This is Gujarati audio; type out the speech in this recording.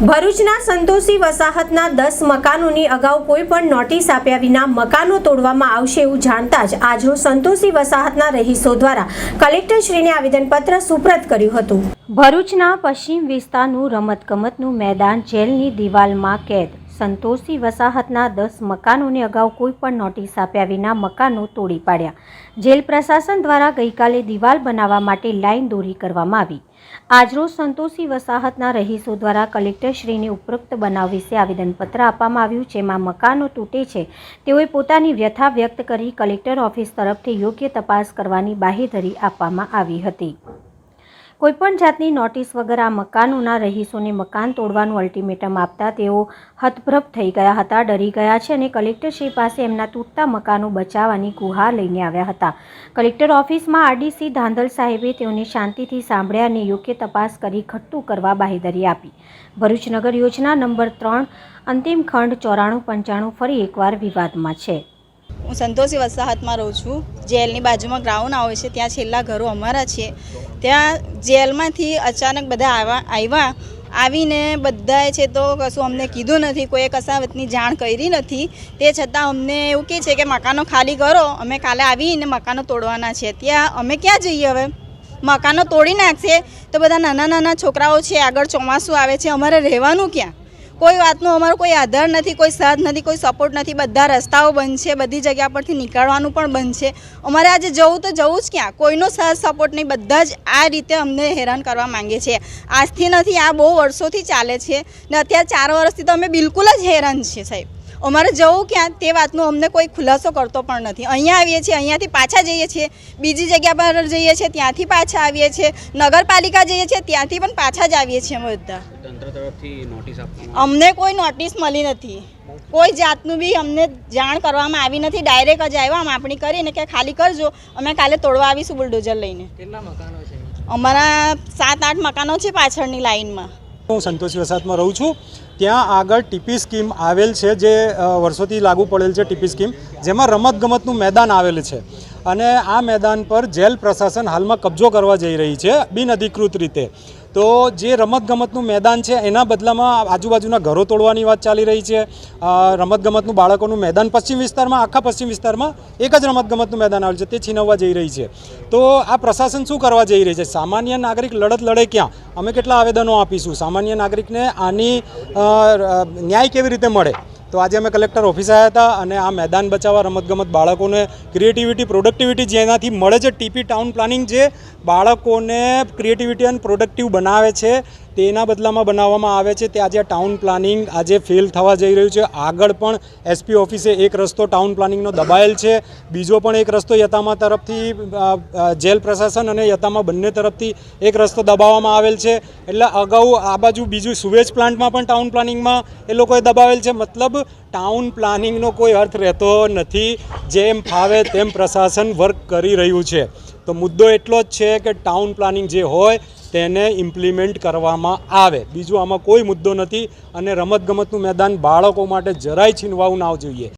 ભરૂચના સંતોષી વસાહતના દસ મકાનોની અગાઉ કોઈ પણ નોટિસ આપ્યા વિના મકાનો તોડવામાં આવશે એવું જાણતા જ આજરોજ સંતોષી વસાહતના રહીશો દ્વારા કલેક્ટરશ્રીને આવેદનપત્ર સુપ્રત કર્યું હતું. ભરૂચના પશ્ચિમ વિસ્તારનું રમતગમતનું મેદાન જેલની દિવાલમાં કેદ સંતોષી વસાહતના દસ મકાનોને અગાઉ કોઈ પણ નોટિસ આપ્યા વિના મકાનો તોડી પાડ્યા. જેલ પ્રશાસન દ્વારા ગઈકાલે દિવાલ બનાવવા માટે લાઈન દોરી કરવામાં આવી. આજરોજ સંતોષી વસાહતના રહીશો દ્વારા કલેક્ટરશ્રીને ઉપરોક્ત બનાવ વિશે આવેદનપત્ર આપવામાં આવ્યું, જેમાં મકાનો તૂટે છે. તેઓએ પોતાની વ્યથા વ્યક્ત કરી કલેક્ટર ઓફિસ તરફથી યોગ્ય તપાસ કરવાની બાહેધરી આપવામાં આવી હતી. કોઈપણ જાતની નોટિસ વગર આ મકાનોના રહીશોને મકાન તોડવાનું અલ્ટિમેટમ આપતા તેઓ હતભ્રભ થઈ ગયા હતા, ડરી ગયા છે અને કલેક્ટરશ્રી પાસે એમના તૂટતા મકાનો બચાવવાની ગુહાર લઈને આવ્યા હતા. કલેક્ટર ઓફિસમાં આરડીસી ધાંધલ સાહેબે તેઓને શાંતિથી સાંભળ્યા અને યોગ્ય તપાસ કરી ખટ્ટું કરવા બાહેધરી આપી. ભરૂચ નગર યોજના નંબર ત્રણ, અંતિમ ખંડ ચોરાણું પંચાણું ફરી એકવાર વિવાદમાં છે. હું સંતોષી વસાહતમાં રહું છું. જેલની બાજુમાં ગ્રાઉન્ડ આવે છે, ત્યાં છેલ્લા ઘરો અમારા છે. ત્યાં જેલમાંથી અચાનક બધા આવ્યા આવ્યા આવીને બધાએ છે તો કશું અમને કીધું નથી કોઈએ કસાવતની જાણ કરી નથી. તે છતાં અમને એવું કહે છે કે મકાનો ખાલી કરો, અમે કાલે આવીને મકાનો તોડવાના છે. ત્યાં અમે ક્યાં જઈએ હવે? મકાનો તોડી નાખશે તો બધા નાના નાના છોકરાઓ છે, આગળ ચોમાસું આવે છે, અમારે રહેવાનું ક્યાં? કોઈ વાતનો અમારો કોઈ આધાર નથી, કોઈ સાથ નથી, કોઈ સપોર્ટ નથી. બધા રસ્તાઓ બંધ છે, બધી જગ્યા પરથી નીકળવાનું પણ બંધ છે. અમારે આજે જવું તો જવું જ ક્યાં? કોઈનો સાથ સપોર્ટ નહીં. બધા જ આ રીતે અમને હેરાન કરવા માંગે છે. આજથી નથી, આ બહુ વર્ષોથી ચાલે છે. ને અત્યારે ચાર વર્ષથી તો અમે બિલકુલ જ હેરાન છીએ સાહેબ. અમારે જવું ક્યાં તે વાતનો અમને કોઈ ખુલાસો કરતો પણ નથી. અહીંયા આવીએ છીએ અહીંયાથી પાછા જઈએ છીએ બીજી જગ્યા પર જઈએ છીએ ત્યાંથી પાછા આવીએ છીએ નગરપાલિકા જઈએ છીએ ત્યાંથી પણ પાછા જ આવીએ છીએ અમે બધા. અમને કોઈ નોટિસ મળી નથી. કોઈ જાતનું બી અમને જાણ કરવામાં આવી નથી. ડાયરેક્ટ જ આવ્યા માપણી કરીને કે ખાલી કરજો અમે કાલે તોડવા આવીશું બુલડોઝર લઈને. કેટલા મકાનો છે? અમારા સાત આઠ મકાનો છે પાછળની લાઈનમાં. હું સંતોષી વસાહતમાં રહું છું. ત્યાં આગળ ટીપી સ્કીમ આવેલ છે જે વર્ષોથી લાગુ પડેલ છે ટીપી સ્કીમ, જેમાં રમતગમતનું મેદાન આવેલ છે. અને આ મેદાન પર જેલ પ્રશાસન હાલમાં કબજો કરવા જઈ રહી છે બિનઅધિકૃત રીતે. તો જે રમતગમતનું મેદાન છે, એના બદલામાં આજુબાજુના ઘરો તોડવાની વાત ચાલી રહી છે. રમતગમતનું બાળકોનું મેદાન પશ્ચિમ વિસ્તારમાં, આખા પશ્ચિમ વિસ્તારમાં એક જ રમતગમતનું મેદાન આવેલું છે, તે છીનવવા જઈ રહી છે. તો આ પ્રશાસન શું કરવા જઈ રહી છે? સામાન્ય નાગરિક લડત લડે ક્યાં? અમે કેટલા આવેદનો આપીશું? સામાન્ય નાગરિકને આની ન્યાય કેવી રીતે મળે? તો આજે અમે કલેક્ટર ઓફિસે આવ્યા હતા અને આ મેદાન બચાવવા રમતગમત બાળકોને ક્રિએટિવિટી પ્રોડક્ટિવિટી જેનાથી મળે છે ટીપી ટાઉન પ્લાનિંગ જે બાળકોને ક્રિએટિવિટી અને પ્રોડક્ટિવ બનાવે છે તેના બદલામાં બનાવવામાં આવે છે. તે આજે ટાઉન પ્લાનિંગ આજે ફેલ થવા જઈ રહ્યું છે. આગળ પણ એસપી ઓફિસે એક રસ્તો ટાઉન પ્લાનિંગનો દબાયેલ છે. બીજો પણ એક રસ્તો યતામા તરફથી જેલ પ્રશાસન અને યતામા બંને તરફથી એક રસ્તો દબાવવામાં આવેલ છે. એટલે અગાઉ આ બાજુ બીજું સુવેજ પ્લાન્ટમાં પણ ટાઉન પ્લાનિંગમાં એ લોકોએ દબાવેલ છે. મતલબ ટાઉન પ્લાનિંગનો કોઈ અર્થ રહેતો નથી. જેમ ફાવે તેમ પ્રશાસન વર્ક કરી રહ્યું છે. તો મુદ્દો એટલો જ છે કે ટાઉન પ્લાનિંગ જે હોય તેને ઇમ્પ્લિમેન્ટ કરવામાં આવે. બીજું આમાં કોઈ મુદ્દો નથી અને રમતગમતનું મેદાન બાળકો માટે જરાય છીનવાવું ના જોઈએ.